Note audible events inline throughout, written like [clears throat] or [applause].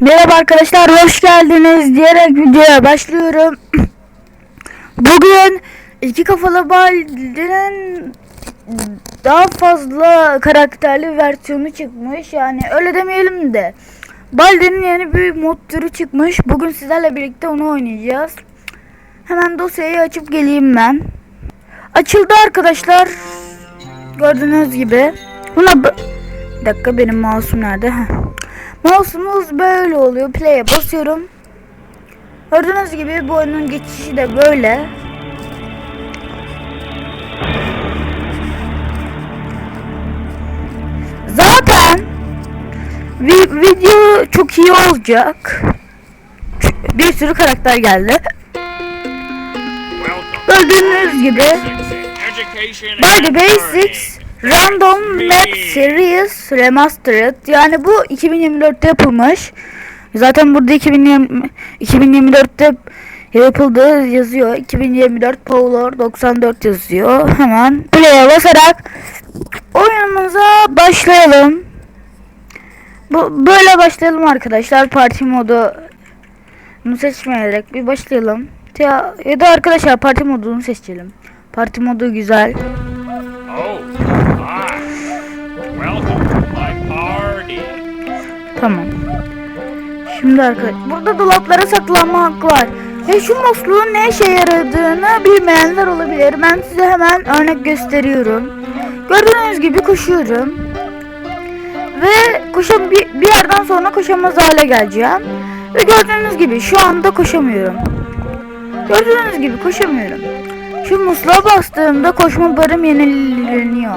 Merhaba arkadaşlar hoş geldiniz diyerek videoya başlıyorum. [clears throat] Bugün iki kafalı Baldi'nin daha fazla karakterli versiyonu çıkmış. Yani öyle demeyelim de. Baldi'nin yeni bir mod türü çıkmış. Bugün sizlerle birlikte onu oynayacağız. Hemen dosyayı açıp geleyim ben. Açıldı arkadaşlar. Gördüğünüz gibi. Buna bir dakika benim mouse'um nerede? Mouse'umuz böyle oluyor. Play'e basıyorum. Gördüğünüz gibi bu oyunun geçişi de böyle. Zaten vi- video çok iyi olacak. Bir sürü karakter geldi. Gördüğünüz gibi and Basics. Random Map Series Remastered yani bu 2024'te yapılmış. Zaten burada 2020 2024'te yapıldığı yazıyor. 2024 Power 94 yazıyor. Hemen play'e basarak oyunumuza başlayalım. Bu böyle başlayalım arkadaşlar. Parti modu seçmeyerek bir başlayalım. Ya, ya da arkadaşlar parti modunu seçelim. Parti modu güzel. Tamam. Şimdi arkadaşlar burada dolaplara saklanma hakkı var. Ve şu musluğun ne işe yaradığını bilmeyenler olabilir. Ben size hemen örnek gösteriyorum. Gördüğünüz gibi koşuyorum. Ve koşam bir, bir yerden sonra koşamaz hale geleceğim. Ve gördüğünüz gibi şu anda koşamıyorum. Gördüğünüz gibi koşamıyorum. Şu musluğa bastığımda koşma barım yenileniyor.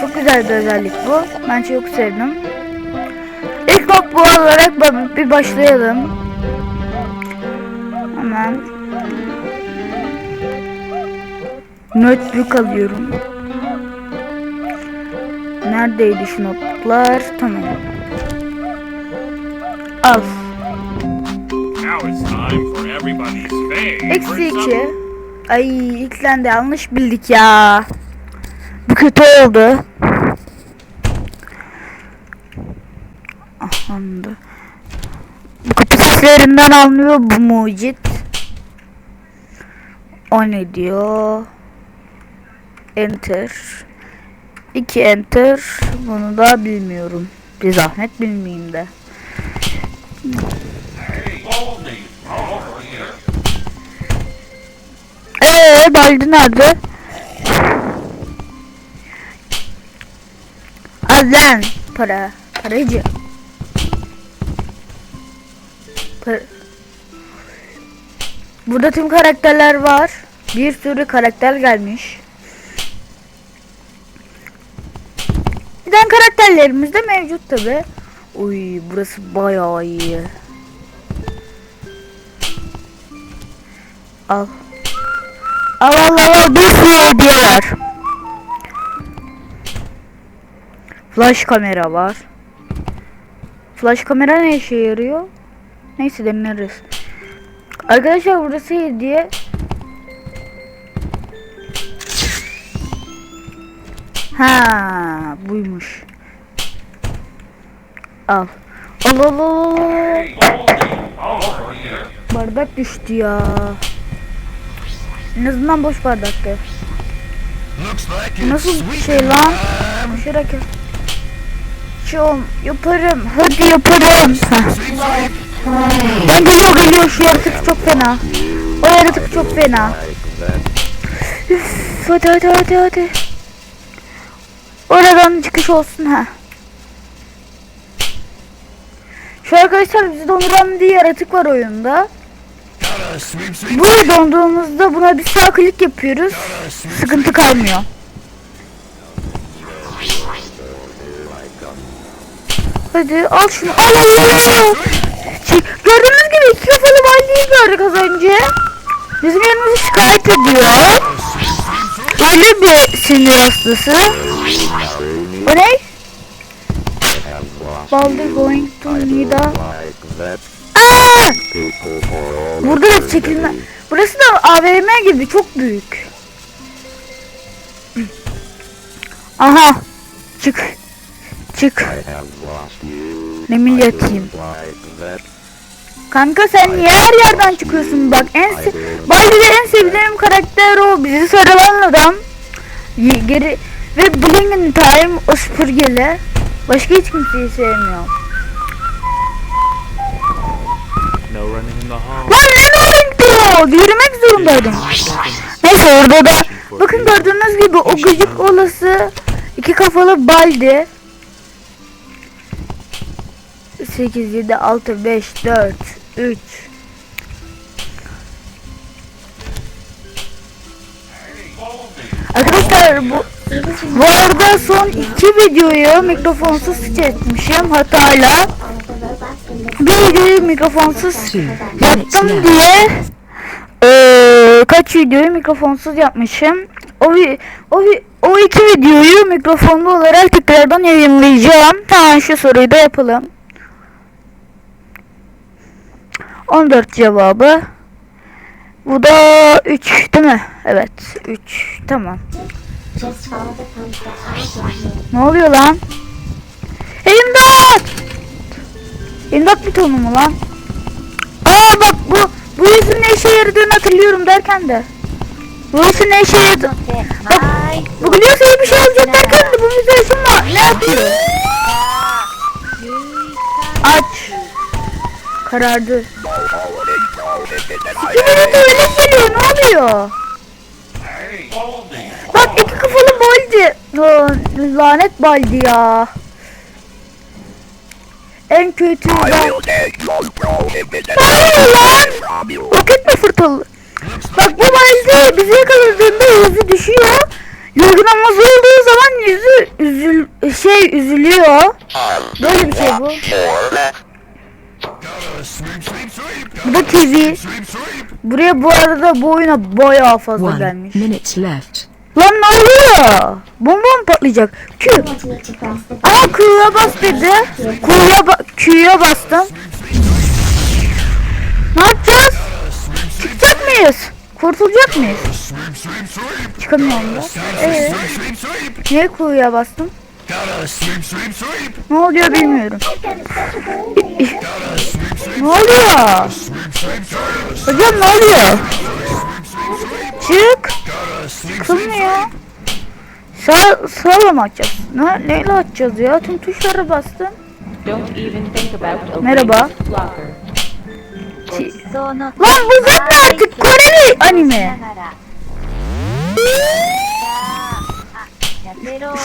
Çok güzel bir özellik bu. Ben çok sevdim. Bak bu olarak bir başlayalım. Hemen. Notebook alıyorum. Neredeydi şu notlar? Tamam. Al. Eksi 2. Ay ilklendi yanlış bildik ya. Bu kötü oldu. Ahandı. Bu kutu seslerinden anlıyor bu mucit. O ne diyor? Enter. 2 enter. Bunu da bilmiyorum. Bir zahmet bilmeyeyim de. Eee Baldi nerede? Al lan para. Paracı. Burada tüm karakterler var. Bir sürü karakter gelmiş. Giden karakterlerimiz de mevcut tabi. Uy burası bayağı iyi. Al. Al al al bir sürü hediye. Flash kamera var. Flash kamera ne işe yarıyor? Neyse deneriz. Arkadaşlar burası hediye. Ha buymuş. Al. Al al al al. Bardak düştü ya. En azından boş bardaktı. Nasıl bir şey lan? Koşarak yap. Çoğum yaparım. Hadi yaparım. Ben geliyor geliyor şu yaratık çok fena. O yaratık çok fena. Üf, hadi hadi hadi hadi. Oradan çıkış olsun ha. Şu arkadaşlar bizi donduran bir yaratık var oyunda. Bu donduğumuzda buna bir sağ klik yapıyoruz. Sıkıntı kalmıyor. Hadi al şunu. Al al al. al. Gördüğünüz gibi iki kafalı balliyi gördük az önce. Bizim yanımızı şikayet ediyor. Böyle bir sinir hastası. O ne? Baldi going to Nida. Aa! Burada da çekilme. Burası da AVM gibi çok büyük. Aha. Çık. Çık. Ne mil yatayım. Like that Kanka sen niye her yerden çıkıyorsun? Bak en Baldi'de en sevdiğim karakter o. Bizi sarılan adam. Y- geri ve Bling Time o süpürgeli başka hiç kimseyi sevmiyorum. No running in the hall. Lan ne oldu yürümek zorundaydım. Neyse orada da bakın gördüğünüz gibi o gıcık olası iki kafalı Baldi 8 7 6 5 4 3 Arkadaşlar bu bu arada son iki videoyu mikrofonsuz çekmişim hatayla. Bir videoyu mikrofonsuz yaptım diye eee, kaç videoyu mikrofonsuz yapmışım. O o o iki videoyu mikrofonlu olarak tekrardan yayınlayacağım. Tamam şu soruyu da yapalım. 14 cevabı. Bu da 3 değil mi? Evet 3 tamam. Ne oluyor lan? İmdat! İmdat butonu mu lan? Aa bak bu bu yüzün ne işe yaradığını hatırlıyorum derken de. Bu yüzün ne işe yaradı? Bak bu gülüyorsa iyi bir şey olacak derken de bu yüzün ne yapıyor? Aç. Karardı. Sikimini de öyle geliyor ne oluyor? Bak iki kafalı baldi. Aa, lanet baldi ya. En kötü ben. Oluyor lan? Roket mi fırtalı? Bak bu baldi bizi yakaladığında yüzü düşüyor. Yorgunlanması olduğu zaman yüzü üzül şey üzülüyor. Böyle bir şey bu. Bu TV. Buraya bu arada bu oyuna bayağı fazla One gelmiş. minute left. Lan ne oluyor? Bomba mı patlayacak? Q. Aa Q'ya bas dedi. Q'ya ba Q'ya bastım. Ne yapacağız? Çıkacak mıyız? Kurtulacak mıyız? Çıkamıyorum da. Ee, niye Q'ya bastım? Ne oluyor bilmiyorum. ne oluyor? Hocam ne oluyor? Çık. Çıkılmıyor. Sağ, sağla mı açacağız? Ne, neyle açacağız ya? Tüm tuşlara bastım. Don't even think about opening Merhaba. Lan bu zaten artık Koreli anime.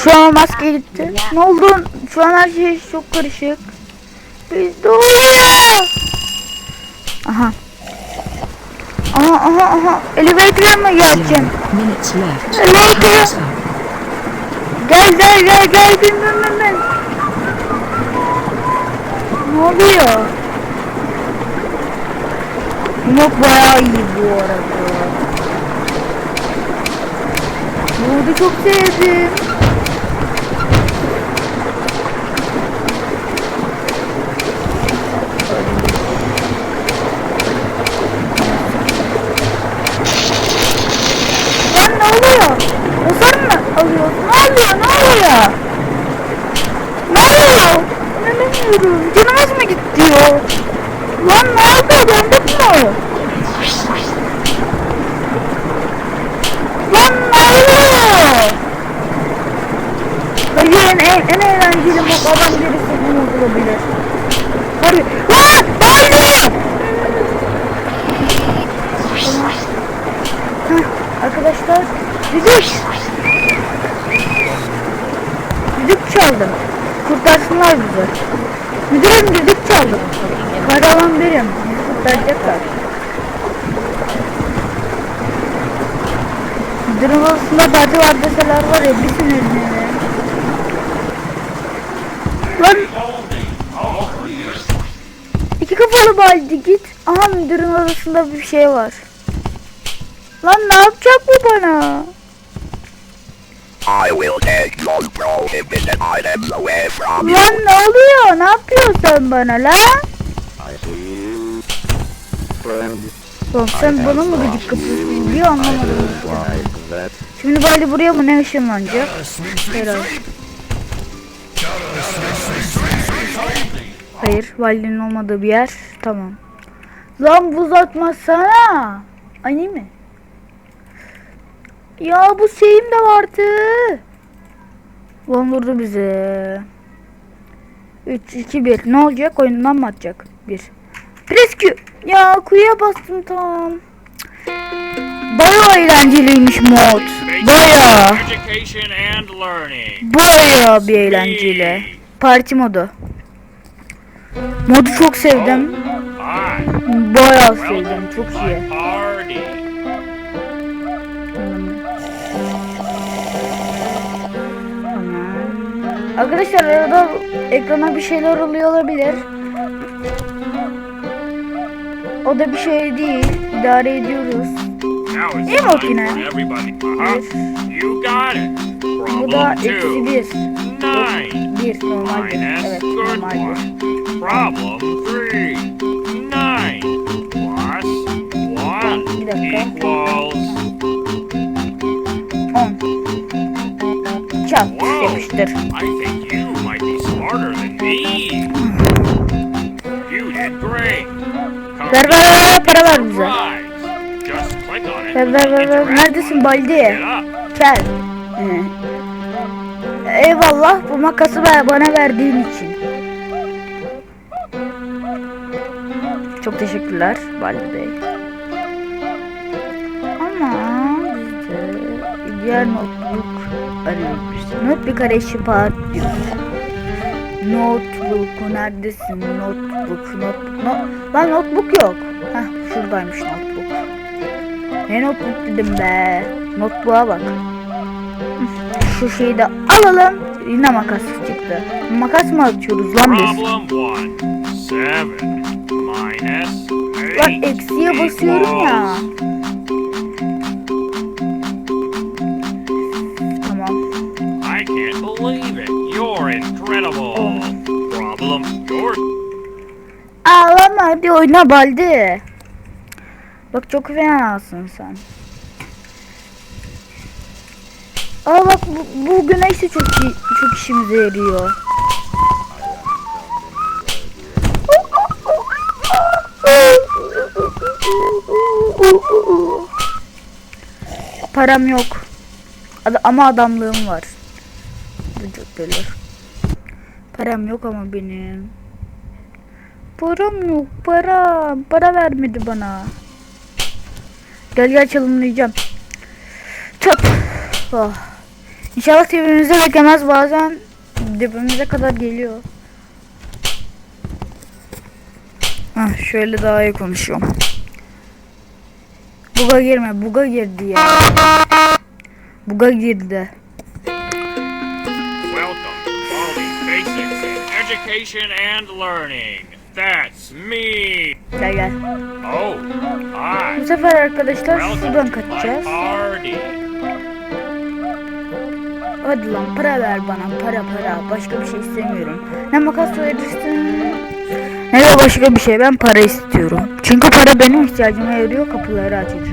Şu an maske gitti. Ne oldu? Şu an her şey çok karışık. Biz. Aha. Aha aha aha. Elevator'a mı geleceğim? Elevator. Gel gel gel gel bin bin bin. Ne oluyor? Yok bayağı iyi bu arada. Bunu çok sevdim. Lan ne oluyor? Hasar mı alıyor? Ne oluyor? Ne oluyor? Ne oluyor? İnanamıyorum. Canımız mı gitti? Lan ne oldu? Döndük mü? Lan ne oluyor? Hayır en, en eğlenceli mutlardan birisi bu olabilir. Hadi. Lan! Hayır! Arkadaşlar düdük. Düdük çaldım. Kurtarsınlar bizi. Müdürüm düdük çaldım. Kahraman. Bizi kurtaracaklar. Müdürün odasında parti var deseler var ya bir sinirlenir. Lan İki kafalı baldi git. Aha müdürün odasında bir şey var. Lan ne yapacak bu bana? I will take your prohibited items away from you. Lan ne oluyor? Ne yapıyorsun bana lan? Oğlum sen bana mı gıcık kapıyorsun? Bir anlamadım. Şimdi baldi buraya mı ne ışınlanacak? Herhalde. Hayır, Vali'nin olmadığı bir yer. Tamam. Lan buz atmasana. Ani mi? Ya bu şeyim de vardı. Lan vurdu bizi. 3 2 1 ne olacak? Oyundan mı atacak? 1. Rescue. Ya kuyuya bastım tam. Bayağı eğlenceliymiş mod. Learning. Bayağı bir eğlenceli. Parti modu. Modu çok sevdim. Bayağı sevdim. Çok iyi. Arkadaşlar arada ekrana bir şeyler oluyor olabilir. O da bir şey değil. İdare ediyoruz. İyi got it. Bu da eksi bir. Bir. Minus Evet one. Problem three. Nine plus one equals 10. Çat yapıştır. I think you might be smarter than me. You did great. Come Ver ver ver ver, para ver bize. Ver ver ver ver. Neredesin. Baldi? Get. Gel. Eyvallah bu makası bana verdiğin için. Çok teşekkürler Baldi Bey. Ama biz de diğer notebook arıyoruz. Notebook arayışı part diyor. Notebook neredesin? Notebook, notebook, no Lan notebook yok. Heh şuradaymış notebook. Ne notebook dedim be. Notebook'a bak. Şu şeyi de alalım. Yine makas çıktı. Makas mı atıyoruz lan biz? Eight eksiye basıyorum ya. Tamam. I can't believe it. You're incredible. Problem yours. Ağlama hadi oyna baldi. Bak çok fenasın sen. Aa bak bu, bu güneş de çok çok işimize yarıyor. Param yok. Ama adamlığım var. Çok gelir. Param yok ama benim. Param yok para. Para vermedi bana. Gel gel çalımlayacağım. Çat. Oh. İnşallah tepemize beklemez bazen dibimize kadar geliyor. Hah şöyle daha iyi konuşuyorum. Buga girme buga girdi ya. Buga girdi. Education and Learning. That's me. Gel gel. Oh, Bu hi. sefer arkadaşlar my kaçacağız. Hadi lan para ver bana para para başka bir şey istemiyorum. Ne makas verirsin başka bir şey ben para istiyorum. Çünkü para benim ihtiyacıma yarıyor kapıları açacak.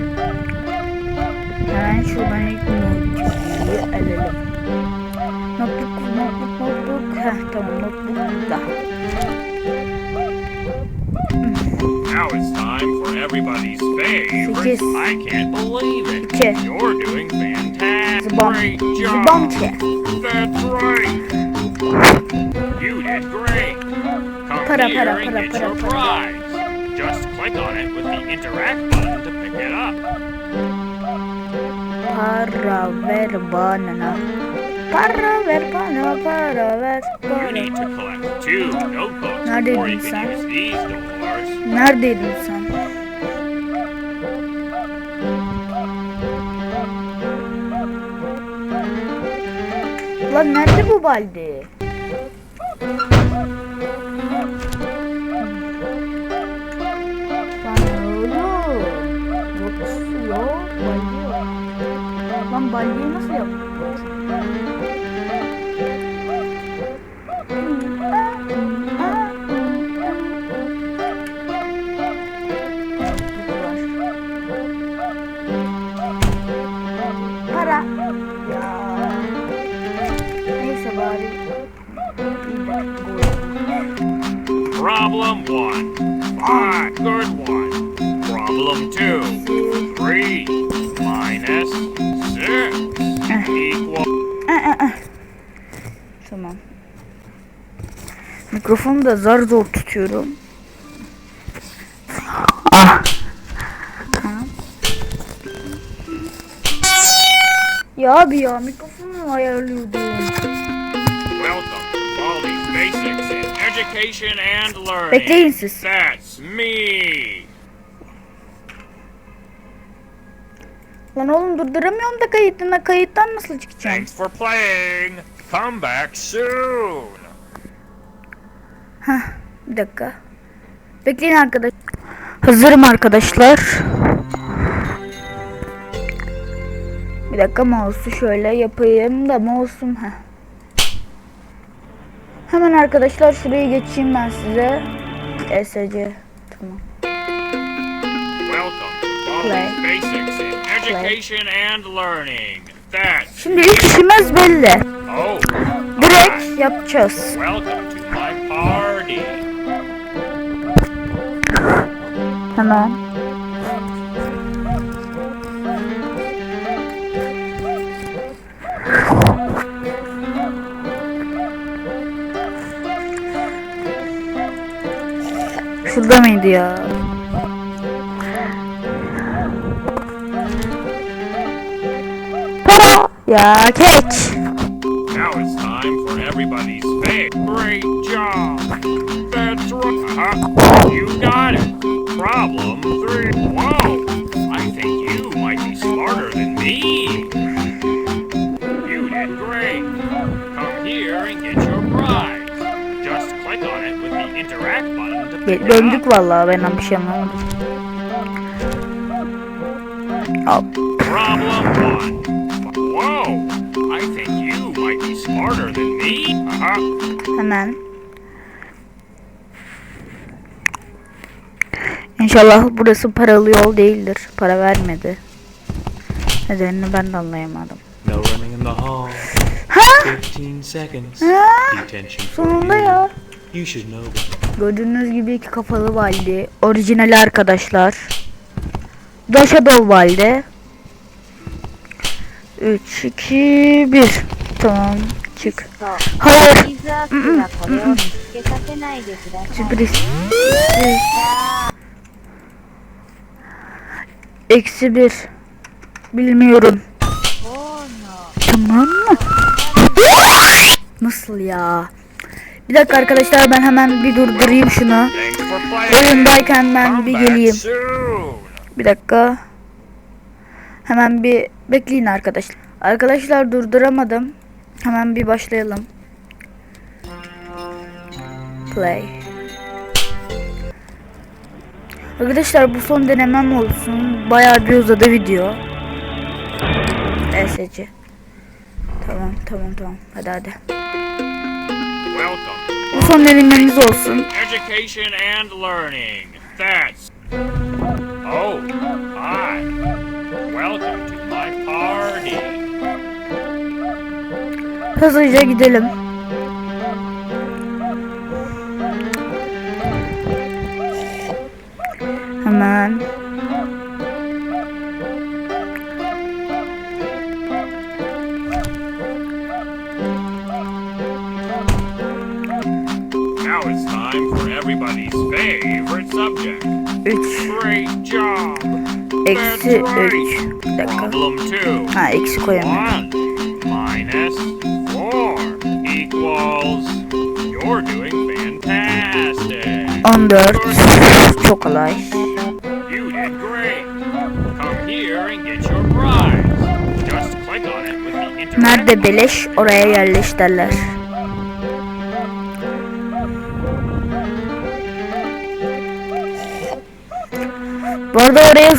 Hemen şuradan ilk notebook'u alalım. Notebook notebook notebook. Heh tamam notebook da. Now it's time for everybody's favorite. I can't believe it. İki. You're doing fantastic. Zıbam. Great Zıbam job. ki. That's right. You did great. Para, para, para, para, para. Just click on it with the interact button to pick it up. Para ver bana. Para ver bana para ver You bana. need to collect two notebooks Neredeydin before you can use these doors. Neredeydin sen? Lan nerede bu baldi? Lan baldiyi Mikrofonu da zar zor tutuyorum. Ah. Ya abi ya mikrofonu ayarlıyordum. Bekleyin siz. That's me. Lan oğlum durduramıyorum da kayıtına kayıttan nasıl çıkacağım? Thanks for playing. Come back soon. Bir dakika. Bekleyin arkadaş. Hazırım arkadaşlar. Bir dakika mouse'u şöyle yapayım da mouse'um ha. Hemen arkadaşlar şurayı geçeyim ben size. ESC. Tamam. Welcome to Play. That's Şimdi ilk işimiz belli. oh. Direkt yapacağız. Party. Hemen. Şurada mıydı ya? Ya geç. Now it's time for everybody's Great job. That's right. Uh-huh. You got it. Problem three. Whoa. I think you might be smarter than me. You did great. Come here and get your prize. Just click on it with the interact button to pick it up. vallahi. Problem one. Smarter than me. Uh-huh. Hemen. İnşallah burası paralı yol değildir. Para vermedi. Nedenini ben de anlayamadım. No running in the hall. Ha? 15 seconds. Ha? Sonunda you. ya. You should know. Gördüğünüz gibi iki kafalı valide. Orijinali arkadaşlar. Da Shadow valide. 3, 2, 1. Tamam. Çık. Hayır. Sürpriz. Eksi bir. Bilmiyorum. Tamam mı? Nasıl ya? Bir dakika arkadaşlar ben hemen bir durdurayım şunu. Oyundayken ben bir geleyim. Bir dakika. Hemen bir bekleyin arkadaşlar. Arkadaşlar durduramadım. Hemen bir başlayalım. Play. Arkadaşlar bu son denemem olsun. Bayağı bir uzadı video. ESC. Tamam tamam tamam. Hadi hadi. Bu son denememiz olsun. Education and Learning. That's. Oh, Hızlıca gidelim. Hemen. Now it's time for everybody's favorite subject. 3 Great job. Eksi 3. right. Problem two. Ha eksi koyamıyorum. 14 çok kolay. Nerede beleş oraya yerleş derler. Bu arada oraya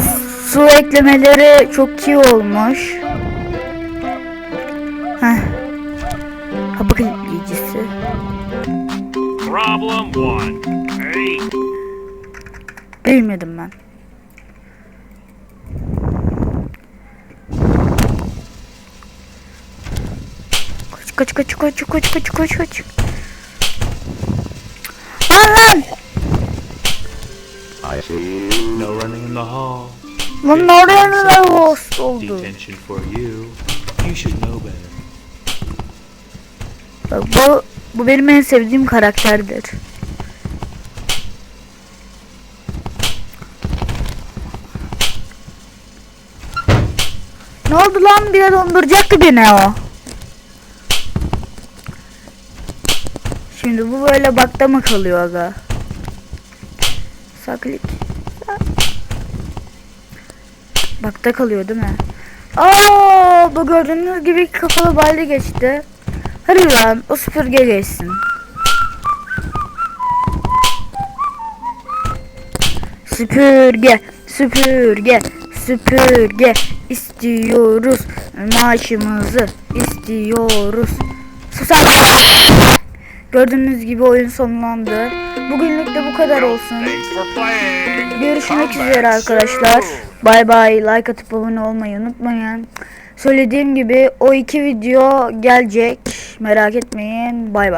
su eklemeleri çok iyi olmuş. Bilmedim ben. Kaç kaç kaç kaç kaç kaç kaç kaç. Lan lan. I see. No running in the hall. Lan oraya neler host oldu? Detention for you. You should know better. Bak bu, bu benim en sevdiğim karakterdir. Ne oldu lan bir de donduracaktı beni o. Şimdi bu böyle bakta mı kalıyor aga? Saklik. Bakta kalıyor değil mi? Aa, bu gördüğünüz gibi kafalı balde geçti. Hadi lan o süpürge geçsin. Süpürge, süpürge, süpürge istiyoruz. Maaşımızı istiyoruz. Sus artık. Gördüğünüz gibi oyun sonlandı. Bugünlük de bu kadar olsun. Görüşmek üzere arkadaşlar. Bay bay. Like atıp abone olmayı unutmayın. Söylediğim gibi o iki video gelecek. Merak etmeyin. Bay bay.